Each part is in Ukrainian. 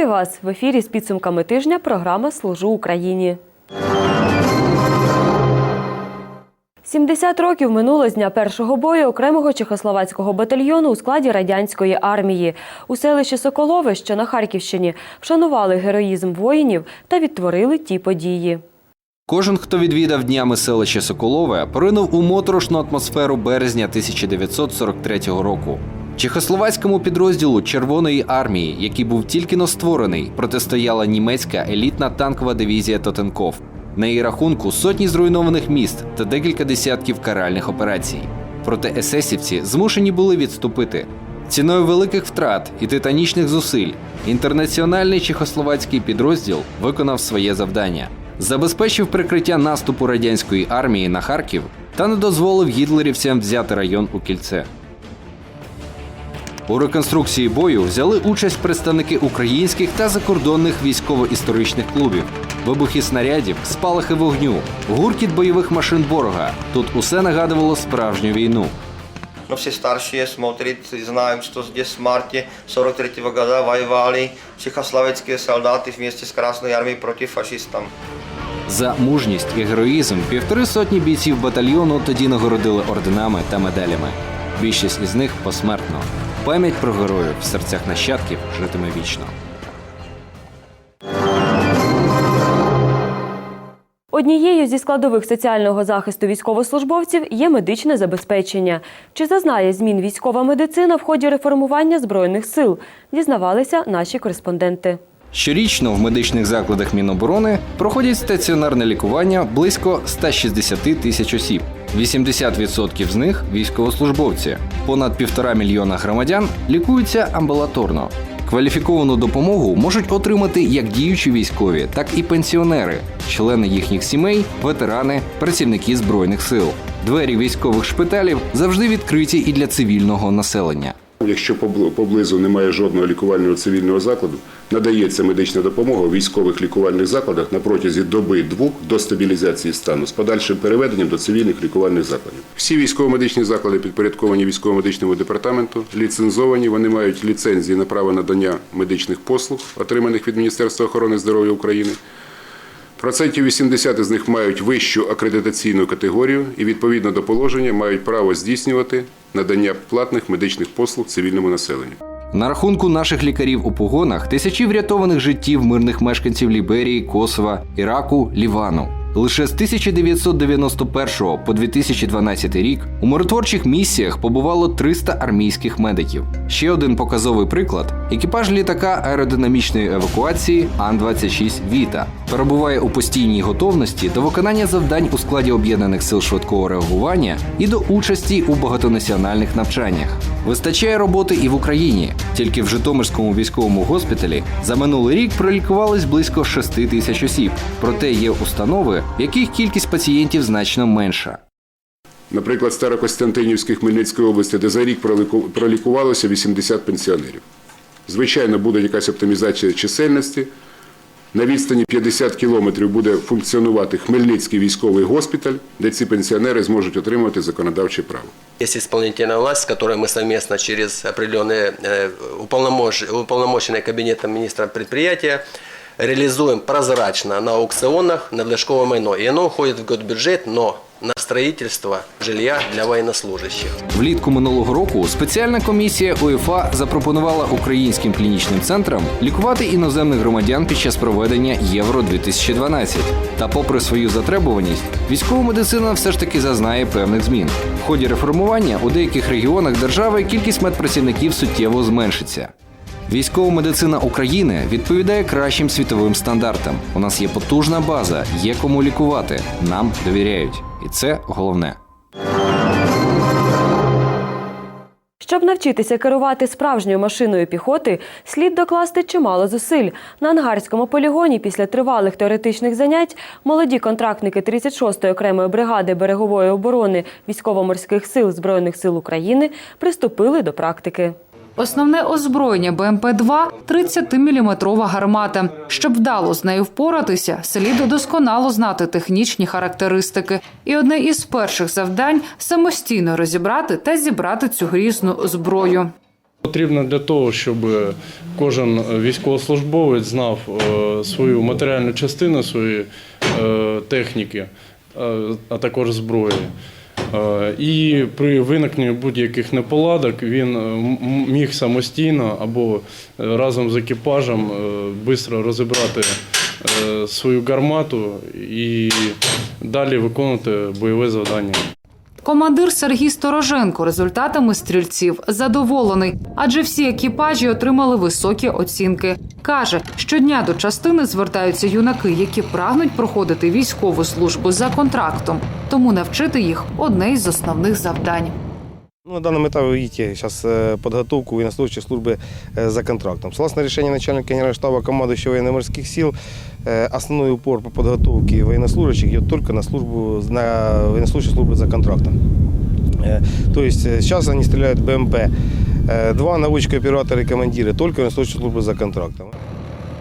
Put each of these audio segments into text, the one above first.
Вітаю вас в ефірі з підсумками тижня. Програма Служу Україні. 70 років минуло з дня першого бою окремого чехословацького батальйону у складі радянської армії. У селищі Соколове, що на Харківщині, вшанували героїзм воїнів та відтворили ті події. Кожен, хто відвідав днями селище Соколове, поринув у моторошну атмосферу березня 1943 року. Чехословацькому підрозділу Червоної армії, який був тільки но створений, протистояла німецька елітна танкова дивізія Тотенков. На її рахунку сотні зруйнованих міст та декілька десятків каральних операцій. Проте есесівці змушені були відступити. Ціною великих втрат і титанічних зусиль інтернаціональний чехословацький підрозділ виконав своє завдання, забезпечив прикриття наступу радянської армії на Харків та не дозволив гітлерівцям взяти район у кільце. У реконструкції бою взяли участь представники українських та закордонних військово-історичних клубів, вибухи снарядів, спалахи вогню, гуркіт бойових машин ворога. Тут усе нагадувало справжню війну. No все старшие смотрят, знаем, что здесь в марте 43 года воевали чехословацкие солдаты вместе с Красной армией против фашистов. За мужність і героїзм півтори сотні бійців батальйону тоді нагородили орденами та медалями. Більшість із них посмертно. Пам'ять про героїв в серцях нащадків житиме вічно. Однією зі складових соціального захисту військовослужбовців є медичне забезпечення. Чи зазнає змін військова медицина в ході реформування збройних сил? Дізнавалися наші кореспонденти. Щорічно в медичних закладах Міноборони проходять стаціонарне лікування близько 160 тисяч осіб. 80% з них військовослужбовці. Понад півтора мільйона громадян лікуються амбулаторно. Кваліфіковану допомогу можуть отримати як діючі військові, так і пенсіонери, члени їхніх сімей, ветерани, працівники збройних сил. Двері військових шпиталів завжди відкриті і для цивільного населення. Якщо побл- поблизу немає жодного лікувального цивільного закладу, надається медична допомога у військових лікувальних закладах на протязі доби-двох до стабілізації стану з подальшим переведенням до цивільних лікувальних закладів. Всі військово-медичні заклади підпорядковані військово-медичному департаменту, ліцензовані, вони мають ліцензії на право надання медичних послуг, отриманих від Міністерства охорони здоров'я України. Процентів 80 із них мають вищу акредитаційну категорію і відповідно до положення мають право здійснювати надання платних медичних послуг цивільному населенню. На рахунку наших лікарів у погонах тисячі врятованих життів мирних мешканців Ліберії, Косова, Іраку, Лівану. Лише з 1991 по 2012 рік у миротворчих місіях побувало 300 армійських медиків. Ще один показовий приклад: екіпаж літака аеродинамічної евакуації Ан-26 Віта перебуває у постійній готовності до виконання завдань у складі об'єднаних сил швидкого реагування і до участі у багатонаціональних навчаннях. Вистачає роботи і в Україні. Тільки в Житомирському військовому госпіталі за минулий рік пролікувались близько 6 тисяч осіб. Проте є установи, в яких кількість пацієнтів значно менша. Наприклад, Старокостянтинівській Хмельницької області, де за рік пролікувалося 80 пенсіонерів. Звичайно, буде якась оптимізація чисельності На відстані 50 кілометрів буде функціонувати Хмельницький військовий госпіталь, де ці пенсіонери зможуть отримувати законодавче право. Есть исполнительная власть, с которой мы совместно через определенные э, уполномош- уполномоченные кабинетом министра предприятия реализуем прозрачно на аукционах надлежковое майно. И оно уходит в госбюджет, но на строительство жилья для военнослужащих. Влітку минулого року спеціальна комісія УЄФА запропонувала українським клінічним центрам лікувати іноземних громадян під час проведення Євро 2012 Та, попри свою затребуваність, військова медицина все ж таки зазнає певних змін. В ході реформування у деяких регіонах держави кількість медпрацівників суттєво зменшиться. Військова медицина України відповідає кращим світовим стандартам. У нас є потужна база, є кому лікувати. Нам довіряють, і це головне. Щоб навчитися керувати справжньою машиною піхоти, слід докласти чимало зусиль. На ангарському полігоні після тривалих теоретичних занять молоді контрактники 36-ї окремої бригади берегової оборони військово-морських сил Збройних сил України приступили до практики. Основне озброєння БМП-2 – 30-мм гармата. Щоб вдало з нею впоратися, слід досконало знати технічні характеристики. І одне із перших завдань – самостійно розібрати та зібрати цю грізну зброю. Потрібно для того, щоб кожен військовослужбовець знав е, свою матеріальну частину своєї е, техніки, е, а також зброї. Е, І при виникненні будь-яких неполадок він е, міг самостійно або е, разом з екіпажем швидко розібрати свою гармату і далі виконувати бойове завдання. Командир Сергій Стороженко результатами стрільців задоволений, адже всі екіпажі отримали високі оцінки. Каже, щодня до частини звертаються юнаки, які прагнуть проходити військову службу за контрактом. Тому навчити їх одне із основних завдань. Ну, на данном этапе, видите, сейчас подготовку военнослужащих службы э, за контрактом. Согласно решению начальника генерального штаба командующего военно-морских сил, э, основной упор по подготовке военнослужащих идет только на службу на военнослужащих службы за контрактом. Э, То есть э, сейчас они стреляют в БМП. Э, Два наводчика, операторы и командиры только военнослужащих службы за контрактом.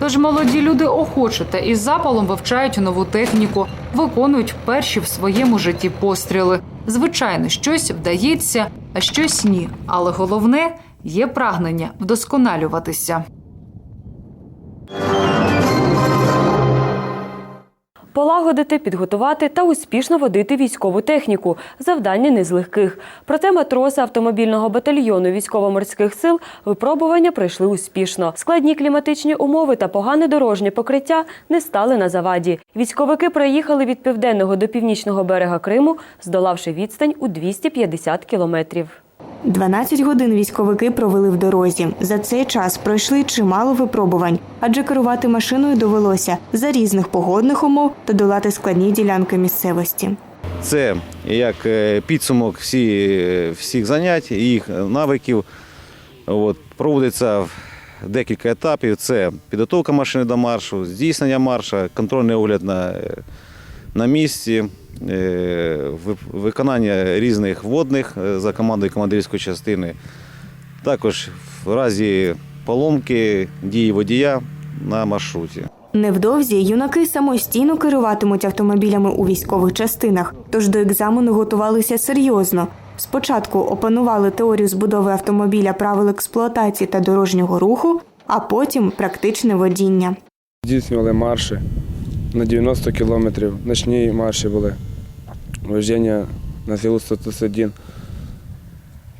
Тож молоді люди охоче та із запалом вивчають нову техніку, виконують перші в своєму житті постріли. Звичайно, щось вдається, а щось ні. Але головне є прагнення вдосконалюватися. Полагодити, підготувати та успішно водити військову техніку завдання не з легких. Проте матроси автомобільного батальйону військово-морських сил випробування пройшли успішно. Складні кліматичні умови та погане дорожнє покриття не стали на заваді. Військовики проїхали від південного до північного берега Криму, здолавши відстань у 250 кілометрів. 12 годин військовики провели в дорозі. За цей час пройшли чимало випробувань, адже керувати машиною довелося за різних погодних умов та долати складні ділянки місцевості. Це як е, підсумок всі, всіх занять їх навиків. От, проводиться декілька етапів. Це підготовка машини до маршу, здійснення марша, контрольний огляд на, е, на місці, е, ви- виконання різних водних е, за командою командирської частини. Також в разі поломки дії водія на маршруті. Невдовзі юнаки самостійно керуватимуть автомобілями у військових частинах, тож до екзамену готувалися серйозно. Спочатку опанували теорію збудови автомобіля правил експлуатації та дорожнього руху, а потім практичне водіння. Здійснювали марші на 90 кілометрів, ночні марші були, вождення на силу 131.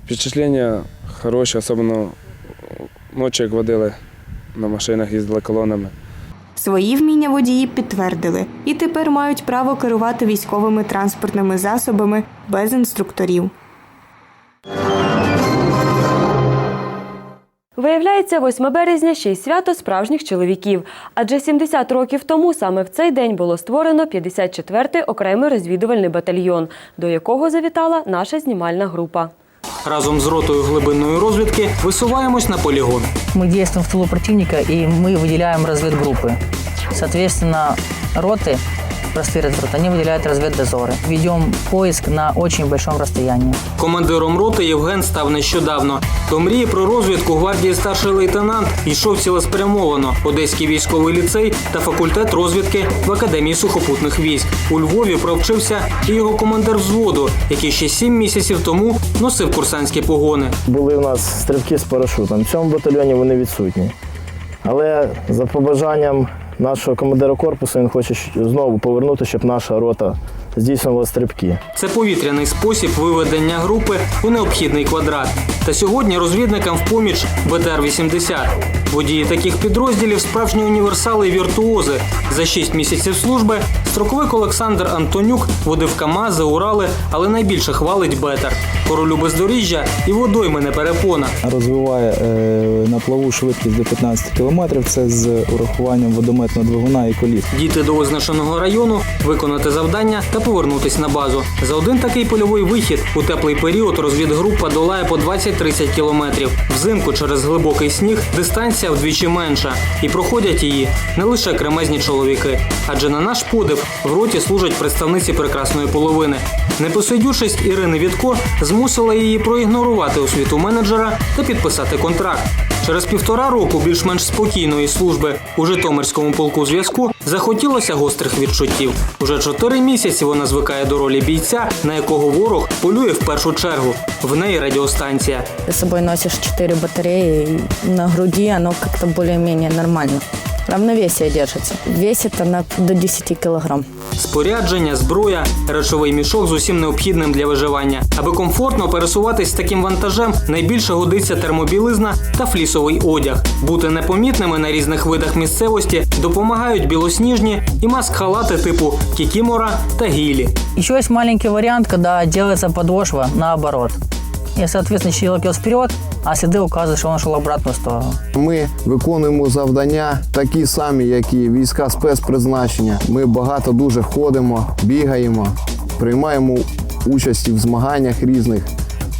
Впечатлення хороші, особливо ночі, як водили на машинах, їздили колонами. Свої вміння водії підтвердили і тепер мають право керувати військовими транспортними засобами без інструкторів. Виявляється, 8 березня ще й свято справжніх чоловіків. Адже 70 років тому саме в цей день було створено 54-й окремий розвідувальний батальйон, до якого завітала наша знімальна група. Разом з ротою глибинної розвідки висуваємось на полігон. Мы действуем в тылу противника, и мы выделяем разведгруппы. Соответственно, роты, простые разведроты, они выделяют разведдозоры. Ведем поиск на очень большом расстоянии. Командиром роти Євген став нещодавно. До мрії про розвідку гвардії старший лейтенант йшов цілеспрямовано. Одеський військовий ліцей та факультет розвідки в Академії сухопутних військ. У Львові провчився і його командир взводу, який ще сім місяців тому носив курсантські погони. Були у нас стрибки з парашутом. В цьому батальйоні вони відсутні. Але за побажанням нашого командира корпусу він хоче знову повернути, щоб наша рота здійснювала стрибки. Це повітряний спосіб виведення групи у необхідний квадрат. Та сьогодні розвідникам в поміч БТР-80. Водії таких підрозділів справжні універсали і віртуози. За 6 місяців служби строковик Олександр Антонюк водив КАМАЗи, Урали, але найбільше хвалить Бетер. Королю бездоріжжя і водойми не перепона. Розвиває е, на плаву швидкість до 15 км. Це з урахуванням водометного двигуна і коліс. Дійти до визначеного району, виконати завдання та повернутись на базу. За один такий польовий вихід у теплий період розвідгрупа долає по 20-30 кілометрів. Взимку через глибокий сніг дистанція вдвічі менша. І проходять її не лише кремезні чоловіки. Адже на наш подив в роті служать представниці прекрасної половини. Непосидючість Ірини Вітко змусила її проігнорувати освіту менеджера та підписати контракт. Через півтора року більш-менш спокійної служби у Житомирському полку зв'язку захотілося гострих відчуттів. Уже чотири місяці вона звикає до ролі бійця, на якого ворог полює в першу чергу. В неї радіостанція. Ти з собою носиш чотири батареї на груді, воно як-то більш-менш нормально. Равновесие держится. Весит она до 10 килограмм. Спорядження, зброя, речовий мішок з усім необхідним для виживання. Аби комфортно пересуватись з таким вантажем, найбільше годиться термобілизна та флісовий одяг. Бути непомітними на різних видах місцевості допомагають білосніжні і маск-халати типу кікімора та гілі. Еще есть маленький вариант, когда делается подошва наоборот. И, соответственно, чоловік идет вперед, а следы указує, що він йшов в обратну сторону. Ми виконуємо завдання такі самі, як і війська спецпризначення. Ми багато дуже ходимо, бігаємо, приймаємо участь в змаганнях різних,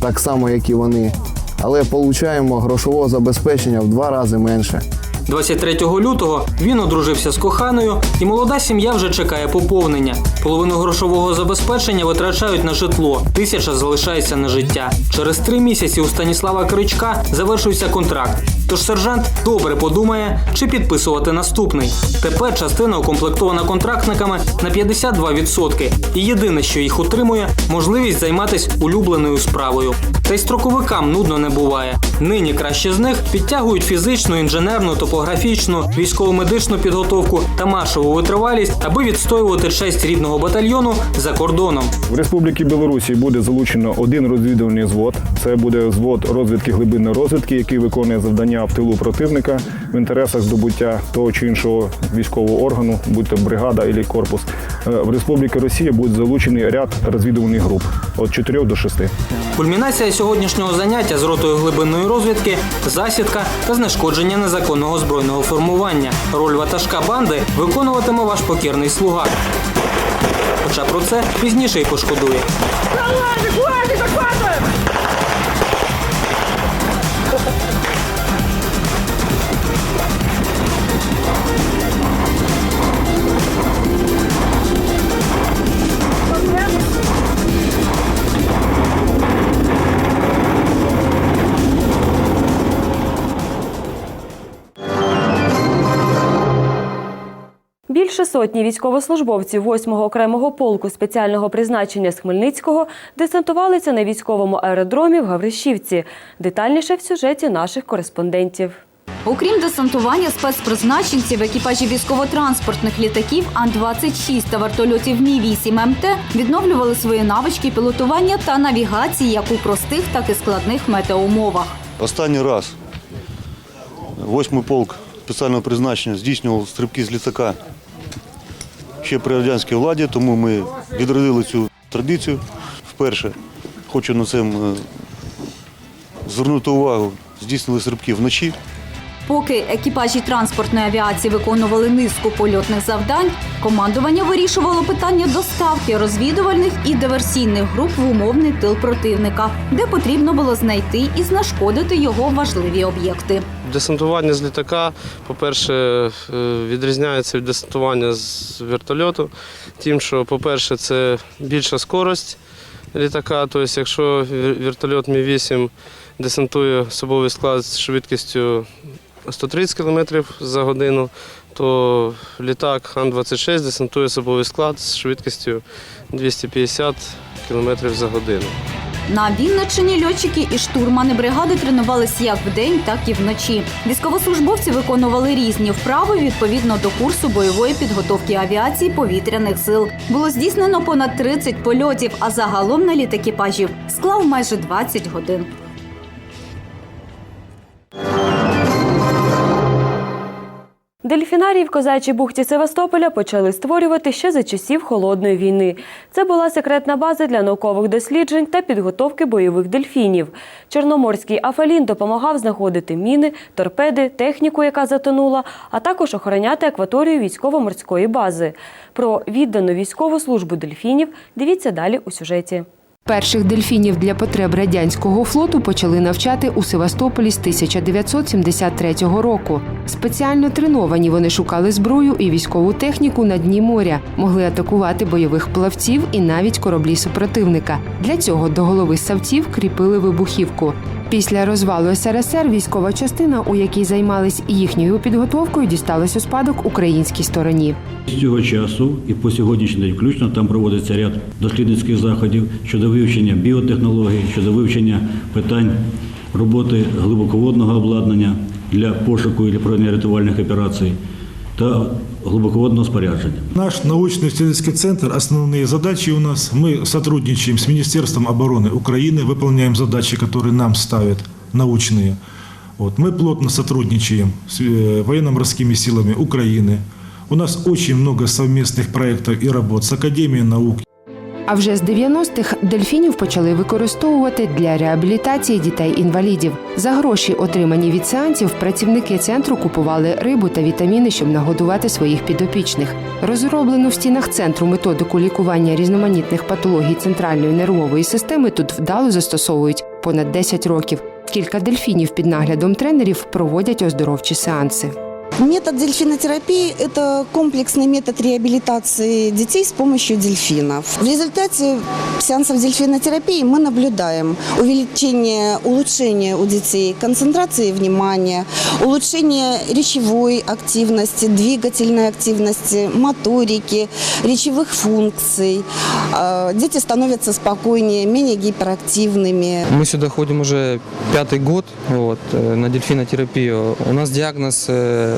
так само, як і вони. Але отримуємо грошового забезпечення в два рази менше. 23 лютого він одружився з коханою, і молода сім'я вже чекає поповнення. Половину грошового забезпечення витрачають на житло, тисяча залишається на життя. Через три місяці у Станіслава Кричка завершується контракт. Тож сержант добре подумає, чи підписувати наступний. Тепер частина укомплектована контрактниками на 52%. І єдине, що їх утримує, можливість займатися улюбленою справою. Та й строковикам нудно не буває. Нині краще з них підтягують фізичну, інженерну, топографічну, військово-медичну підготовку та маршову витривалість, аби відстоювати честь рідного батальйону за кордоном. В Республіці Білорусі буде залучено один розвідувальний звод. Це буде взвод розвідки глибинної розвідки, який виконує завдання в тилу противника в інтересах здобуття того чи іншого військового органу, будь то бригада або корпус. Е, В Республіці Росія буде залучений ряд розвідувальних груп від 4 до 6. Кульмінація сьогоднішнього заняття з ротою глибинної розвідки засідка та знешкодження незаконного збройного формування. Роль ватажка банди виконуватиме ваш покірний слуга. Хоча про це пізніше й пошкодує. Більше сотні військовослужбовців 8-го окремого полку спеціального призначення з Хмельницького десантувалися на військовому аеродромі в Гавришівці. Детальніше в сюжеті наших кореспондентів. Окрім десантування спецпризначенців, екіпажі військово-транспортних літаків Ан-26 та вертольотів Мі-8 МТ відновлювали свої навички пілотування та навігації як у простих, так і складних метеоумовах. Останній раз восьмий полк спеціального призначення здійснював стрибки з літака ще при радянській владі, тому ми відродили цю традицію. Вперше хочу на це звернути увагу, здійснили стрибки вночі. Поки екіпажі транспортної авіації виконували низку польотних завдань, командування вирішувало питання доставки розвідувальних і диверсійних груп в умовний тил противника, де потрібно було знайти і знешкодити його важливі об'єкти. Десантування з літака, по-перше, е, відрізняється від десантування з вертольоту, тим, що, по-перше, це більша скорость літака. Тобто, якщо вертольот Мі-8 десантує особовий склад з швидкістю 130 км за годину, то літак Ан-26 десантує особовий склад з швидкістю 250 км за годину. На Вінниччині льотчики і штурмани бригади тренувалися як вдень, так і вночі. Військовослужбовці виконували різні вправи відповідно до курсу бойової підготовки авіації повітряних сил. Було здійснено понад 30 польотів, а загалом на екіпажів склав майже 20 годин. Дельфінарій в козачій бухті Севастополя почали створювати ще за часів холодної війни. Це була секретна база для наукових досліджень та підготовки бойових дельфінів. Чорноморський Афалін допомагав знаходити міни, торпеди, техніку, яка затонула, а також охороняти акваторію військово-морської бази. Про віддану військову службу дельфінів дивіться далі у сюжеті. Перших дельфінів для потреб радянського флоту почали навчати у Севастополі з 1973 року. Спеціально треновані вони шукали зброю і військову техніку на дні моря, могли атакувати бойових плавців і навіть кораблі супротивника. Для цього до голови савців кріпили вибухівку. Після розвалу СРСР військова частина, у якій займались їхньою підготовкою, дісталась у спадок українській стороні. З цього часу і по сьогоднішній день включно там проводиться ряд дослідницьких заходів щодо вивчення біотехнологій, щодо вивчення питань роботи глибоководного обладнання для пошуку і проведення рятувальних операцій та глибоководного спорядження. Наш научно-исследовательский центр, основные задачи у нас, мы сотрудничаем с Министерством обороны Украины, выполняем задачи, которые нам ставят, научные. Вот. Мы плотно сотрудничаем с э, военно-морскими силами Украины. У нас очень много совместных проектов и работ с Академией наук, А вже з 90-х дельфінів почали використовувати для реабілітації дітей-інвалідів. За гроші, отримані від сеансів, працівники центру купували рибу та вітаміни, щоб нагодувати своїх підопічних. Розроблену в стінах центру методику лікування різноманітних патологій центральної нервової системи тут вдало застосовують понад 10 років. Кілька дельфінів під наглядом тренерів проводять оздоровчі сеанси. Метод дельфинотерапии – это комплексный метод реабилитации детей с помощью дельфинов. В результате сеансов дельфинотерапии мы наблюдаем увеличение, улучшение у детей концентрации внимания, улучшение речевой активности, двигательной активности, моторики, речевых функций. Э, Дети становятся спокойнее, менее гиперактивными. Мы сюда ходим уже пятый год вот, э, на дельфинотерапию. У нас диагноз э,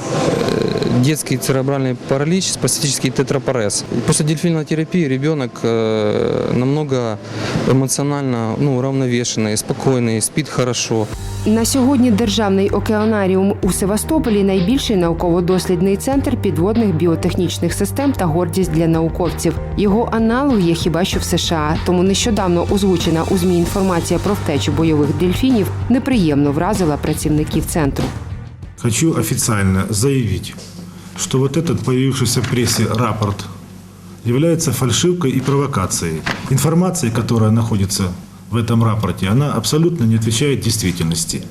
детский церебральный паралич, спастический тетрапорез. И после дельфинотерапии ребенок э, намного эмоционально ну, уравновешенный, спокойный, спит хорошо. На сьогодні Державний океанаріум у Севастополі найбільший науково-дослідний центр підводних біотехнічних систем та гордість для науковців. Його аналог є хіба що в США. Тому нещодавно озвучена у змі інформація про втечу бойових дельфінів неприємно вразила працівників центру. Хочу официально заявить, что вот этот появившийся в прессе рапорт является фальшивкой и провокацией. Информация, которая находится в этом рапорте, она абсолютно не отвечает действительности.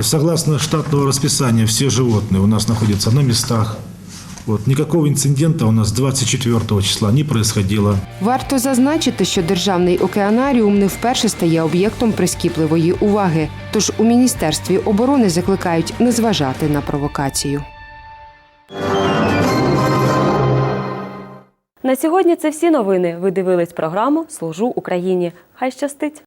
Согласно штатного расписания, все животные у нас находятся на местах. Вот. Никакого инцидента у нас 24 числа не происходило. Варто зазначити, що державний океанаріум не вперше стає об'єктом прискіпливої уваги. Тож у міністерстві оборони закликають не зважати на провокацію. На сьогодні це всі новини. Ви дивились програму Служу Україні. Хай щастить!